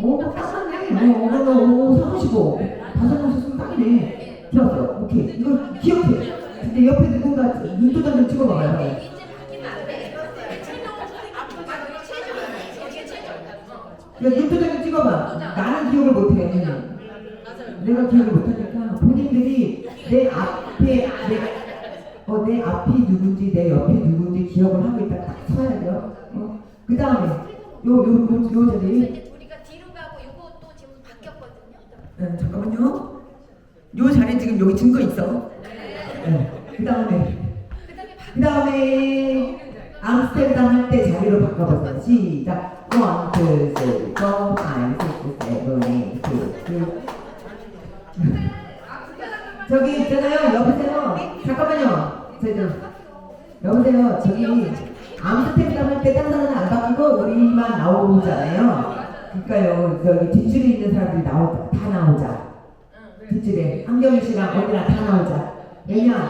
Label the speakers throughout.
Speaker 1: 오, 딱 맞네. 어, 어, 어, 어, 사무시고. 다섯 명 있으면 딱이네. 들었어. 오케이. 이거 기억해. 근데 옆에 누군가 눈도장 좀 찍어봐봐요. 그러니까 눈도장 좀 찍어봐. 나는 기억을 못해. 내가 기억을 못하니까 본인들이 내 앞에 내, 어, 내 앞이 누군지 내 옆이 누군지 기억을 하고 있다 딱 서야 돼요. 어? 그 다음에 요 요 요요 자리
Speaker 2: 근데 우리가 뒤로 가고 요것도 지금 바뀌었거든요.
Speaker 1: 네, 잠깐만요. 요 자리 지금 여기 증거 있어. 네. 그 다음에
Speaker 2: 그 다음에
Speaker 1: 그 다음에 암스테르담 할 때 자리로 바꿔보세요. 시작. 원, 투, 쓰리, 포, 파이브, 식스, 세븐, 에잇, 투, 쓰리. 저기 있잖아요. 여보세요. 잠깐만요. 좀. 여보세요. 저기 암스테르담 할 때 다른 사람은 안 바뀌고 우리만 나오잖아요. 그러니까요. 저기 뒷줄에 있는 사람들이 나오 다 나오자. 뒷줄에 한경희 씨랑 언니랑 다 나오자. 왜냐?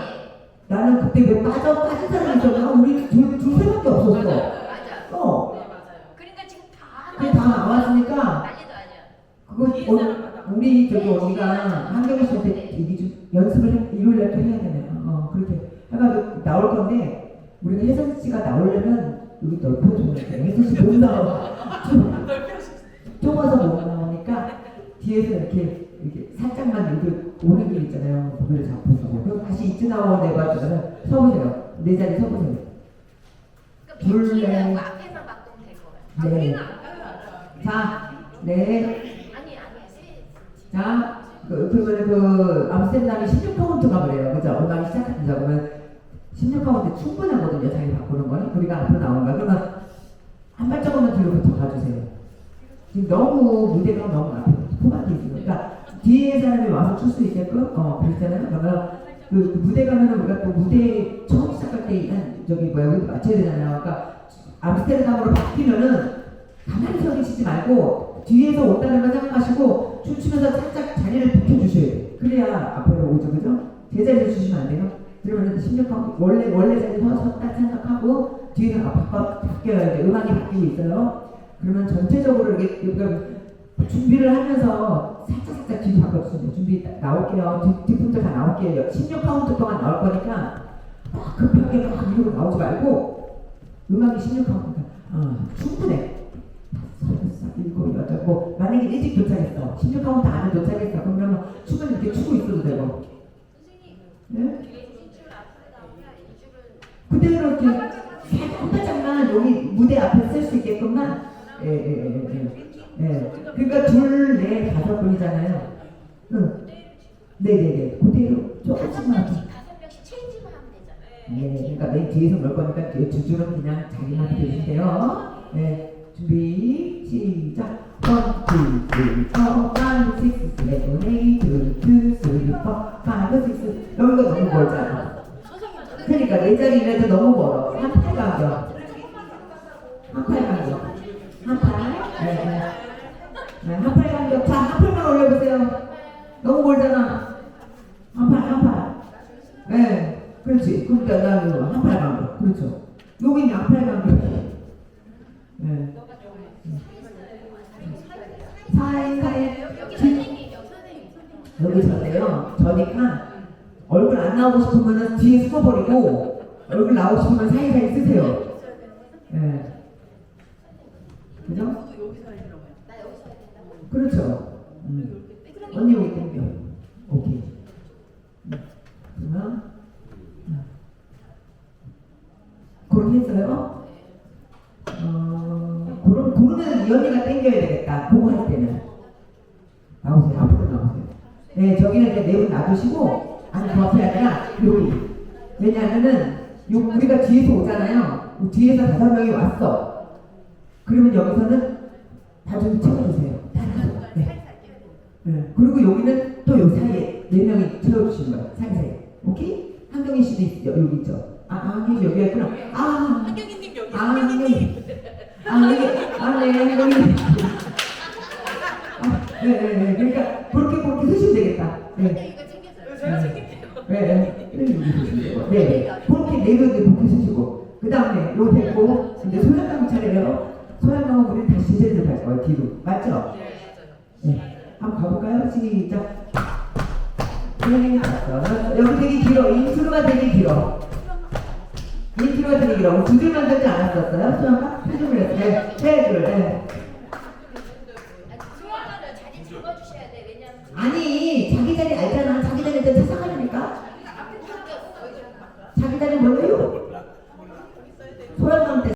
Speaker 1: 나는 그때 왜 빠져 빠진 사람이 있었나? 우리 둘, 둘 세밖에 없었어.
Speaker 2: 맞아.
Speaker 1: 어.
Speaker 2: 그러니까 지금 다
Speaker 1: 그게 다 나왔으니까
Speaker 2: 난리도 아니야.
Speaker 1: 그거 어, 우리 저기 언니가 한경희 씨한테 얘기 좀 연습을 해, 일요일날 또 해야 되네요. 어 그렇게 해가지고 나올 건데 우리가 혜선 씨가 나오려면 여기 넓혀줘야 돼. 혜선 씨못 나와. 좀 좁아서 못 나오니까 뒤에서 이렇게 이렇게 살짝만 여기 오는 길 있잖아요. 거기를 잡고서 그럼 다시 이쯤 나와 내봐주면 서보세요. 내 자리 서보세요.
Speaker 2: 그러니까
Speaker 1: 둘, 넷.
Speaker 2: 앞에만 바꾸면 될 거야.
Speaker 1: 네. 자, 네.
Speaker 2: 아니 아니야. 세.
Speaker 1: 자, 그, 그러면 그 암스테르담이 16카운트가 그래요. 그죠? 음악이 시작합니다. 그러면 16카운트 충분하거든요. 자기 바꾸는 거는. 우리가 앞으로 나온 거야. 그러면 한 발자국만 뒤로부터 가주세요. 지금 너무 무대가 너무 앞에 포함되어 있어요. 그러니까 뒤에 사람이 와서 출 수 있게끔 어 그랬잖아요. 그러면 그, 그 무대 가면은 우리가 또 무대 처음 시작할 때한 저기 뭐야 여기 맞춰야 되잖아요. 그러니까 암스테르담으로 바뀌면은 가만히 서 계시지 말고 뒤에서 온다는 걸 생각하시고 춤추면서 살짝 자리를 비켜주셔야 돼요. 그래야 앞으로 오죠, 그죠? 제자리를 주시면 안 돼요. 그러면은 16번 원래 원래 자리에 서 섰다 생각하고 뒤에서 앞 바꿔 바뀌어야 돼. 음악이 바뀌고 있어요. 그러면 전체적으로 이렇게 그러니까 준비를 하면서 살짝 바꿔주세요. 준비 딱 나올게요. 뒤, 뒤부터 다 나올게요. 16카운트 동안 나올 거니까 막 급하게 막 이러고 나오지 말고 음악이 16카운트니까 어, 충분해. 일곱, 여덟, 뭐 만약에 일찍 도착했어. 16카운트 안에 도착했어. 그러면 춤을 이렇게 추고 있어도 되고. 네? 그대로 이렇게 한 발짝만 여기 무대 앞에 쓸 수 있게끔만 예, 예, 예, 예. 예. 그러니까 둘, 넷, 다섯 분이잖아요. 응. 네네네. 그대로 조금씩만.
Speaker 2: 다섯 명씩 체인지만 하면 되잖아.
Speaker 1: 네, 그러니까 맨 뒤에서 놀 거니까 뒤에 두 줄은 그냥 자기만 해주세요. 네, 준비, 시작. One, two, three, four, five, six, seven, eight, two, two, three, four, five, six. 여기가 너무 멀잖아. 그러니까 내 자리라도 너무 멀어. 한팔 간격. 한팔 간격. 한팔. 네, 네. 네, 한팔 간격. 자, 한 팔만 올려보세요. 너무 멀잖아. 한 팔, 한팔. 네, 그렇지. 그러니까 나는 한팔 간격. 그렇죠. 여기 는 양팔 간격. 네. 사이사이.
Speaker 2: 여기 선생님 여기 선생님 선생님.
Speaker 1: 여기 저네요. 저니까 얼굴 안 나오고 싶으면 뒤에 숨어버리고 얼굴 나오고 싶으면 사이사이 쓰세요. 예. 그죠?
Speaker 2: 해야 된다고.
Speaker 1: 그렇죠. 음. 언니 여기 땡겨. 오케이. 음. 그러면 음. 그렇게 했어요? 어, 그럼 그러면 이 언니가 땡겨야 되겠다. 그거 할 때는 나오세요. 앞으로 나오세요. 네, 저기는 이제 네분 놔두시고 아니 그 앞에 아니라 여기. 왜냐하면은 요 우리가 뒤에서 오잖아요. 요 뒤에서 다섯 명이 왔어. 그러면 여기서는 다좀 채워주세요. 네. 네. 그리고 여기는 또요 사이에 네 명이 채워주시는 거예요. 사이사이에. 오케이? 한경희 씨도 있, 여기 있죠. 아, 아 한경희 씨 여기 있구나. 아,
Speaker 2: 한경희님 여기.
Speaker 1: 아, 한경희. 아, 여기, 아, 네, 한경희. 아, 네, 네, 네. 그러니까 그렇게 그렇게 쓰시면 되겠다. 네.
Speaker 2: 이거 챙겼어요.
Speaker 1: 네, 네, 네, 네, 네, 그렇게 네 명이 그렇게 쓰시고 그 다음에 요 됐고 이제 소양강 차례요. 소양강은 우리 다시 제대로 갈 거예요 뒤로 맞죠? 네. 한번 가볼까요? 시작. 여기 되게 길어. 인트로가 되게 길어. 인트로가 되게 길어. 두 줄만 되지 않았었어요? 수영아? 세 줄, 네. 세 줄, 네. 아니, 자기 자리 알잖아.